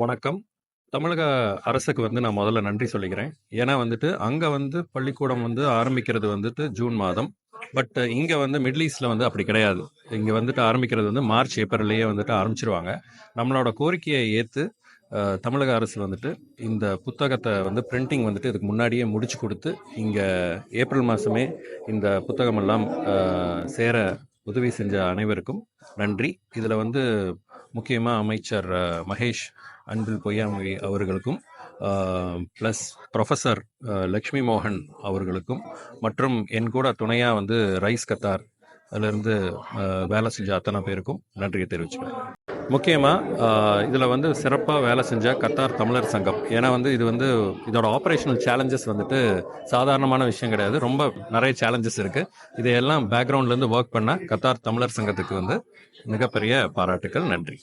வணக்கம். தமிழக அரசுக்கு வந்து நான் முதல்ல நன்றி சொல்லிக்கிறேன். ஏன்னா வந்துட்டு, அங்கே வந்து பள்ளிக்கூடம் வந்து ஆரம்பிக்கிறது வந்துட்டு ஜூன் மாதம். பட் இங்கே வந்து மிடில் ஈஸ்டில் வந்து அப்படி கிடையாது. இங்கே வந்துட்டு ஆரம்பிக்கிறது வந்து மார்ச், ஏப்ரல்லையே வந்துட்டு ஆரம்பிச்சிருவாங்க நம்மளோட கோரிக்கையை ஏற்று தமிழக அரசு வந்துட்டு இந்த புத்தகத்தை வந்து பிரிண்டிங் வந்துட்டு இதுக்கு முன்னாடியே முடிச்சு கொடுத்து இங்கே ஏப்ரல் மாதமே இந்த புத்தகமெல்லாம் சேர உதவி செஞ்ச அனைவருக்கும் நன்றி. இதில் வந்து முக்கியமாக அமைச்சர் மகேஷ் அன்பில் பொய்யாமொழி அவர்களுக்கும், ப்ளஸ் ப்ரொஃபஸர் லக்ஷ்மி மோகன் அவர்களுக்கும், மற்றும் என் கூட துணையாக வந்து ரைஸ் கத்தார் அதிலிருந்து வேலை செஞ்ச அத்தனை பேருக்கும் நன்றியை தெரிவிச்சுக்கிறேன். முக்கியமாக இதில் வந்து சிறப்பாக வேலை செஞ்ச கத்தார் தமிழர் சங்கம். ஏன்னா வந்து இது வந்து இதோட ஆப்ரேஷனல் சேலஞ்சஸ் வந்துட்டு சாதாரணமான விஷயம் கிடையாது. ரொம்ப நிறைய சேலஞ்சஸ் இருக்குது இதையெல்லாம் பேக்ரவுண்ட்லேருந்து ஒர்க் வொர்க் பண்ண கத்தார் தமிழர் சங்கத்துக்கு வந்து மிகப்பெரிய பாராட்டுக்கள். நன்றி.